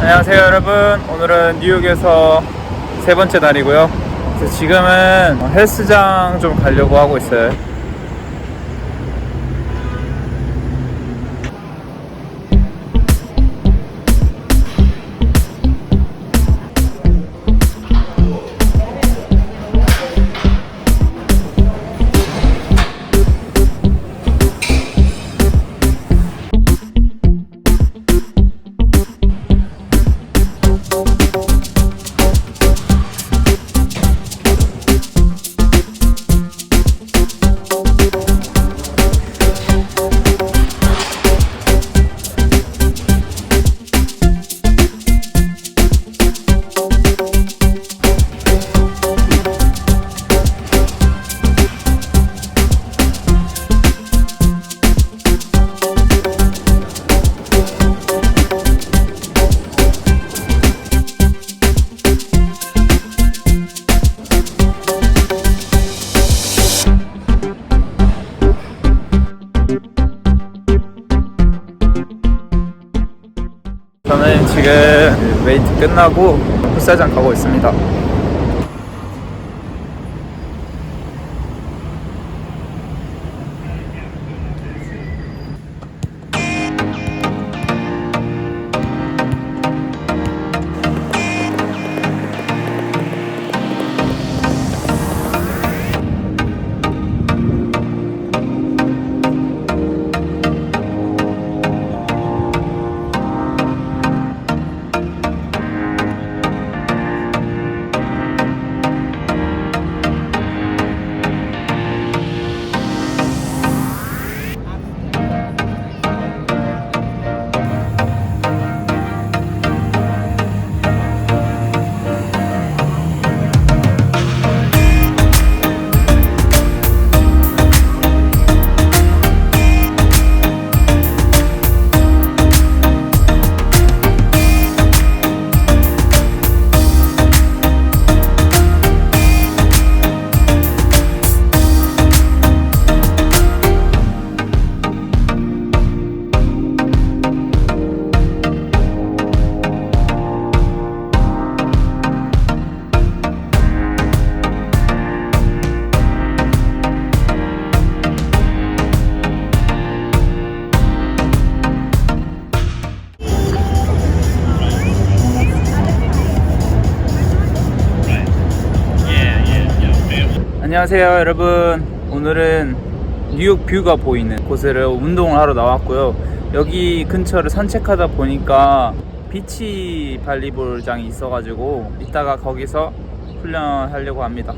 안녕하세요 여러분. 오늘은 뉴욕에서 세 번째 날이고요. 지금은 헬스장 좀 가려고 하고 있어요 끝나고 헬스장 가고 있습니다 안녕하세요 여러분. 오늘은 뉴욕 뷰가 보이는 곳을 운동을 하러 나왔고요. 여기 근처를 산책하다 보니까 비치 발리볼장이 있어가지고 이따가 거기서 훈련하려고 합니다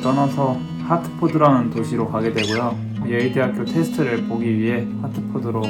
떠나서 하트포드라는 도시로 가게 되고요. 예일대학교 테스트를 보기 위해 하트포드로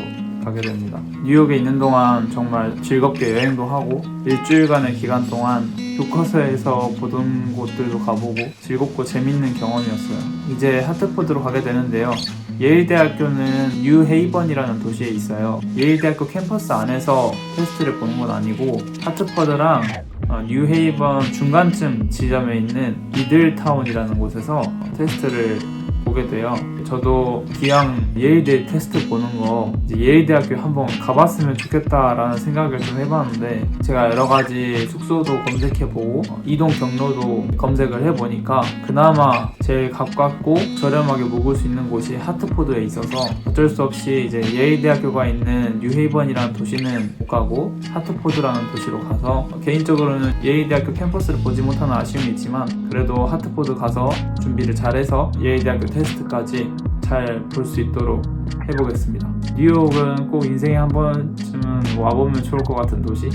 가게 됩니다. 뉴욕에 있는 동안 정말 즐겁게 여행도 하고 일주일간의 기간 동안 교과서에서 보던 곳들도 가보고 즐겁고 재밌는 경험이었어요. 이제 하트포드로 가게 되는데요. 예일대학교는 뉴헤이번이라는 도시에 있어요. 예일대학교 캠퍼스 안에서 테스트를 보는 건 아니고 하트퍼드랑 어, 뉴헤이번 중간쯤 지점에 있는 미들타운이라는 곳에서 테스트를 보게 돼요. 저도 기왕 예일대 테스트 보는 거 이제 예일대학교 한번 가봤으면 좋겠다라는 생각을 좀 해봤는데 제가 여러 가지 숙소도 검색해보고 어, 이동 경로도 검색을 해보니까 그나마 제일 가깝고 저렴하게 묵을 수 있는 곳이 하트포드에 있어서 어쩔 수 없이 이제 예일대학교가 있는 뉴헤이번이라는 도시는 못 가고 하트포드라는 도시로 가서 개인적으로는 예일대학교 캠퍼스를 보지 못하는 아쉬움이 있지만 그래도 하트포드 가서 준비를 잘해서 예일대학교 테스트까지 잘 볼 수 있도록 해보겠습니다. 뉴욕은 꼭 인생에 한 번쯤은 와보면 좋을 것 같은 도시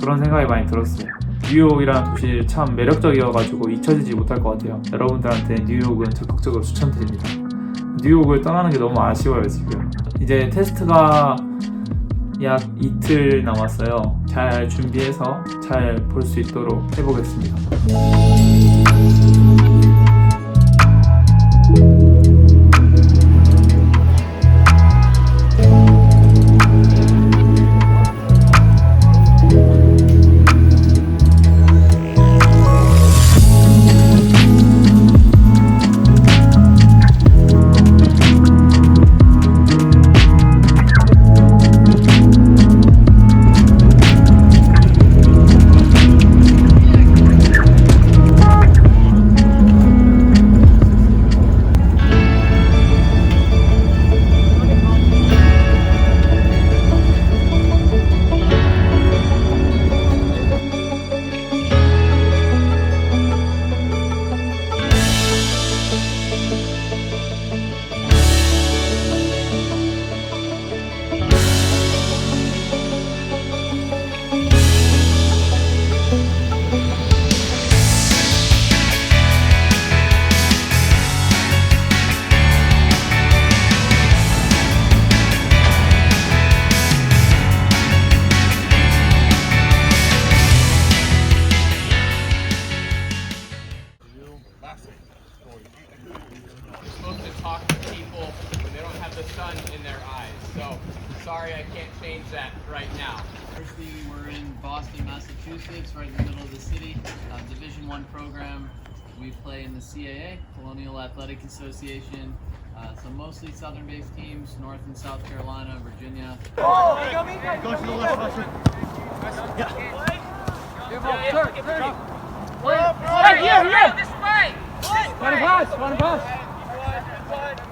그런 생각이 많이 들었어요. 뉴욕이라는 도시 참 매력적이어가지고 잊혀지지 못할 것 같아요. 여러분들한테 뉴욕은 적극적으로 추천드립니다. 뉴욕을 떠나는 게 너무 아쉬워요 지금. 이제 테스트가 약 이틀 남았어요. 잘 준비해서 잘 볼 수 있도록 해보겠습니다. Eyes. So sorry I can't change that right now. University, we're in Boston, Massachusetts, right in the middle of the city. Uh, Division One program. We play in the CAA, Colonial Athletic Association. Uh, so mostly southern-based teams, North and South Carolina, Virginia. Oh, go me! Right here, here! This way! Run a pass, run a pass. Next